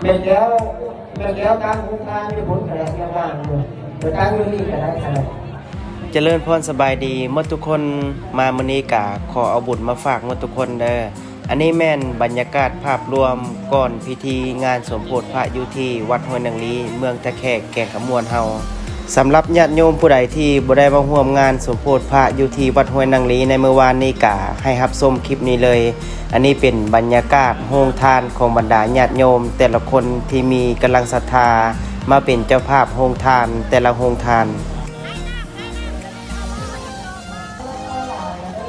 เป็นแล้วเป็นแล้วการคุ้มค่าที่ผลกระแสเรียกว่าอยู่แต่การเงินนี่กระไรกระไรเจริญพรสบายดีเมดทุกคนมามือนี้กะขอเอาบุญมาฝากเมดทุกคนเด้ออันนี้แม่นบรรยากาศภาพรวมก่อนพิธีงานสมโพธิพระยุทีวัดห้วยนางลีเมืองตะแคกแก่งขมวนเฮา สำหรับญาติโยมผู้ใดที่บ่ได้มาร่วมงานสมโพธิพระอยู่ที่วัดห้วยนางลีในเมื่อวานนี้กะให้รับชมคลิปนี้เลย อันนี้เป็นบรรยากาศโฮงทานของบรรดาญาติโยม แต่ละคนที่มีกำลังศรัทธามาเป็นเจ้าภาพโฮงทาน แต่ละโฮงทาน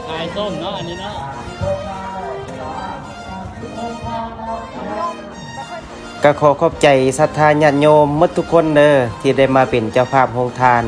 ลายส้มเนาะอันนี้เนาะ ก็ขอขอบใจศรัทธาญาติโยมมดทุกคนเด้อที่ได้มาเป็นเจ้าภาพโรงทาน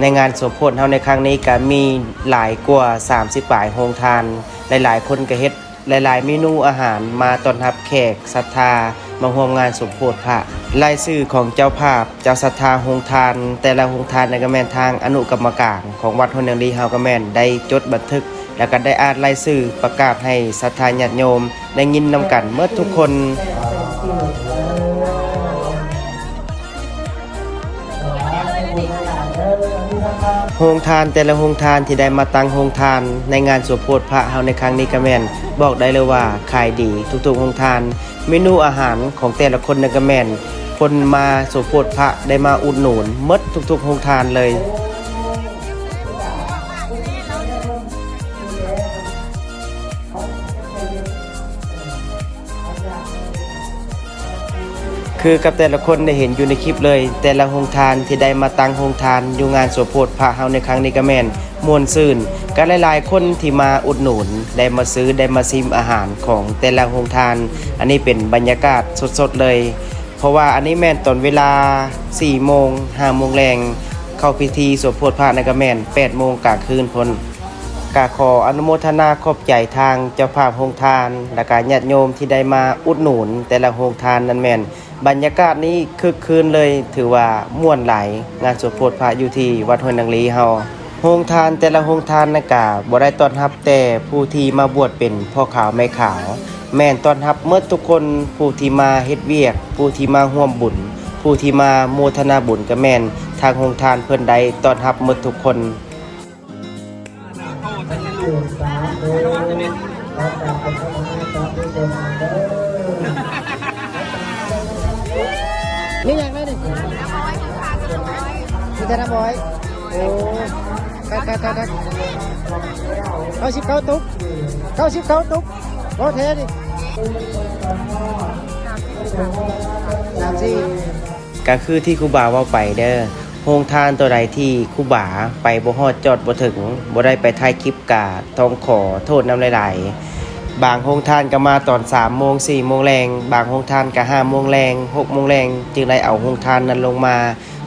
ในงานสมโพธิเฮาในครั้งนี้ก็มีหลายกว่า 30ปลายโรงทาน หลายๆ คนก็เฮ็ดหลายๆ เมนูอาหารมาต้อนรับแขกศรัทธามาร่วมงานสมโพธิพระรายชื่อของเจ้าภาพเจ้าศรัทธาโรงทาน แต่ละโรงทานในนก็แมนทางอนุกรรมการของวัดหนนรีเฮาก็แมนได้จดบันทึก แล้วก็ได้อ่านรายชื่อประกาศให้ศรัทธาญาติโยมได้ยินนำกันเมื่อทุกคน โฮงทานแต่ละโฮงทานที่ได้มาตั้งโฮงทาน ในงานสวดโพธิพระเฮาในครั้งนี้ก็แม่นบอกได้เลยว่าขายดีทุกๆโฮงทาน เมนูอาหารของแต่ละคนในนก็แม่นคนมาสวดโพธิพระได้มาอุดหนุนมดทุกๆโฮงทานเลย คือกับแต่ละคนได้เห็นอยู่ในคลิปเลย แต่ละโรงทานที่ได้มาตั้งโรงทานอยู่งานสวดโพธพระเฮาในครั้งนี้ก็แม่นมวนซื่นก็หลายๆ คนที่มาอุดหนุนได้มาซื้อได้มาซิมอาหารของแต่ละโรงทาน อันนี้เป็นบรรยากาศสดๆเลย เพราะว่าอันนี้แม่นตอนเวลา4โมง5โมงแรงเข้าพิธีสวดโพธพระในก็แม่น8โมงกลางคืนพนกาขออนุโมทนาขอบใจทางเจ้าภาพโรงทาน และการญาติโยมที่ได้มาอุดหนุนแต่ละโรงทานนั้นแม่น บรรยากาศนี้คึกคืนเลยถือว่าม่วนหลายงานสวดโพธิพระอยู่ที่วัดห้วยนางลีเฮาโรงทานแต่ละโรงทานนะกะบ่ได้ต้อนรับแต่ผู้ที่มาบวชเป็นพ่อขาวแม่ขาว แม่นต้อนรับเมื่อทุกคนผู้ที่มาเฮ็ดเวียก ผู้ที่มาร่วมบุญ ผู้ที่มาโมทนาบุญก็แม่น ทางโรงทานเพิ่นใดต้อนรับเมื่อทุกคน นี่ยังไงนี่มีแต่น้ำบอยโอ้กัดกัดกัดกัดเก้าสิบเก้าตุ๊กเก้าสิบเก้าตุ๊กโอเทดิสามสี่ก็คือที่ครูบาว่าไปเด้อโฮงทานตัวใดที่ครูบาไปบ่ฮอดจอดบ่ถึงบ่ได้ไปถ่ายคลิปกาต้องขอโทษน้ำหลายๆ บางโฮงทานก็มาตอน3โมง4โมงแรง บางโฮงทานก็5โมงแรง6โมงแรงจึงได้เอาโฮงทานนั้นลงมา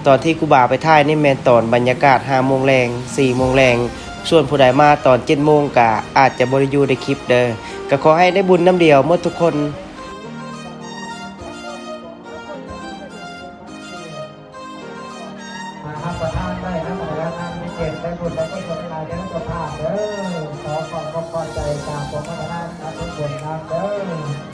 ตอนที่ครูบาไปถ่ายนี่แม่นตอนบรรยากาศ5โมงแรง4โมงแรงส่วนผู้ใดมาตอน7โมงก็อาจจะบ่ได้อยู่ในคลิปเด้อก็ขอให้ได้บุญน้ำเดียวหมดทุกคนมาครับประธานได้นะประธานทางมีเกียรติได้บุญและก็สนใจได้รับประทานเด้อขอความขอบคุณใจจากผมประธาน เด้อ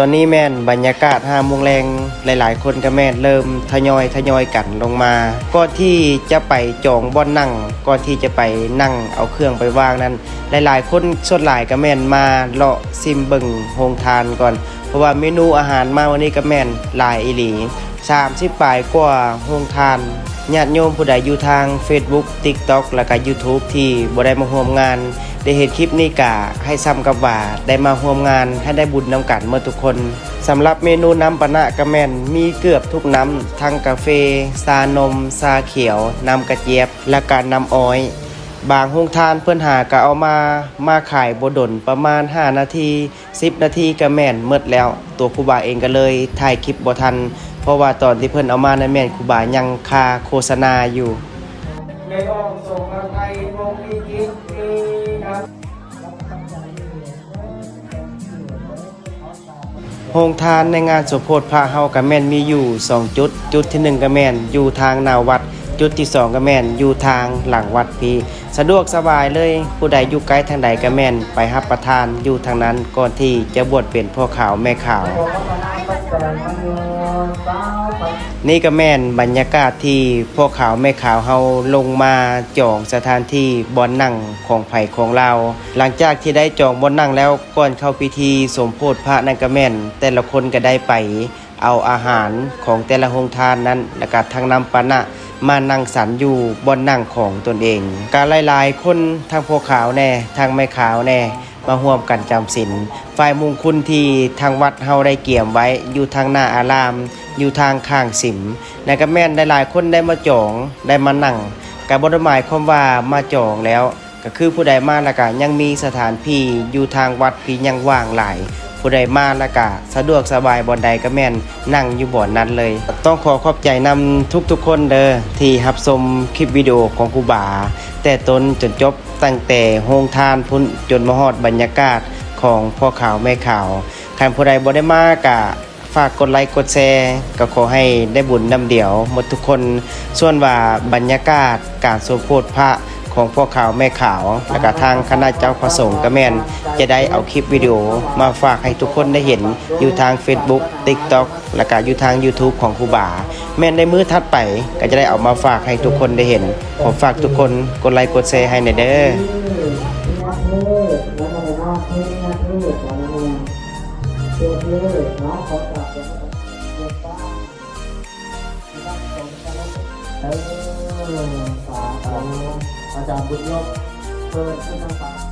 ตอนนี้แม่นบรรยากาศห้าโมงแรงหลาย ๆ คนก็แม่นเริ่มทยอยทยอยกันลงมาก่อนที่จะไปจองบ่อนนั่งก่อนที่จะไปนั่งเอาเครื่องไปวางนั้น หลายๆ คนส่วนหลายก็แม่นมาเลาะซิมเบิงโฮงทานก่อน เพราะว่าเมนูอาหารมาวันนี้ก็แม่นหลายอีหลี30ปลายกว่าโฮงทานญาติโยมผู้ใดอยู่ทาง Facebook TikTok และก็ YouTube ที่บ่ได้มาร่วมงาน ได้เห็นคลิปนี้กะให้ซ้ำกับว่าได้มาร่วมงานให้ได้บุญน้ำกันเมื่อทุกคนสำหรับเมนูน้ำปะนะกะแมนมีเกือบทุกน้ำทั้งกาแฟซานม ซาเขียว น้ำกระเจี๊ยบ และการน้ำอ้อย บางโรงทานเพื่อนหากะเอามามาขายบดนประมาณ 5 นาที 10 นาทีกะแมนเมดแล้ว ตัวครูบาเองก็เลยถ่ายคลิปบ่ทัน เพราะว่าตอนที่เพิ่อนเอามาในแมนครูบายังคาโฆษณาอยู่ ในอ้อมส่งอาไทยมงมีกิจมีครับโรงทานในงานสมโพธิพระเฮากับแม่นมีอยู่ 2 จุด จุดที่ 1ก็แม่นอยู่ทางหนาวัด จุดที่ 2ก็แม่นอยู่ทางหลังวัดพี่ สะดวกสบายเลยผู้ใดอยู่ไกล้ทางใดก็แม่นไปรับประทานอยู่ทางนั้นก่อนที่จะบวชเป็นพ่อขาวแม่ขาว นี่ก็แม่นบรรยากาศที่พวกขาวแม่ขาวเฮาลงมาจองสถานที่บอนนั่งของไผ่ของเรา หลังจากที่ได้จองบอนนั่งแล้วก่อนเข้าพิธีสมโพธิพระนั่นก็แม่น แต่ละคนก็ได้ไปเอาอาหารของแต่ละโรงทานนั้นแล้วก็ทางนำปานะมานั่งสันอยู่บอนนั่งของตนเอง การหลายๆ คนทางพวกขาวแน่ทางแม่ขาวแน่มาร่วมกันจำศีลฝ่ายมงคุณที่ทางวัดเฮาได้เกี่ยมไว้อยู่ทางหน้าอาราม อยู่ทางข้างสิมนายกแม่นได้หลายคนได้มาจองได้มานั่งกับบทหมายความว่ามาจองแล้ว ก็คือผู้ใดมาล้วก็ยังมีสถานที่อยู่ทางวัดที่ยังว่างหลายผู้ใดมาล้วก็สะดวกสบายบ่อนใดก็แม่นนั่งอยู่บ่อนนั้นเลย ต้องขอขอบใจนำทุกๆคนเด้อที่รับชมคลิปวิดีโอของครูบา แต่ต้นจนจบตั้งแต่โฮงทานพุ่นจนมาฮอดบรรยากาศของพ่อขาวแม่ขาวใครผู้ใดบ่ได้มากะ ฝากกดไลค์กดแชร์ก็ขอให้ได้บุญนำเดียวหมดทุกคน ส่วนว่าบรรยากาศการสวดโพธิพระของพ่อขาวแม่ขาว และก็ทางคณะเจ้าประสงค์ก็แมนจะได้เอาคลิปวิดีโอมาฝากให้ทุกคนได้เห็นอยู่ทาง Facebook TikTok และก็อยู่ทาง YouTube ของครูบา แม่นในมือถัดไปก็จะได้เอามาฝากให้ทุกคนได้เห็น ขอฝากทุกคนกดไลค์กดแชร์ให้ในอยเด้อ เออสาธุอาจารย์บุญยกเปิดขึ้นทางฟ้า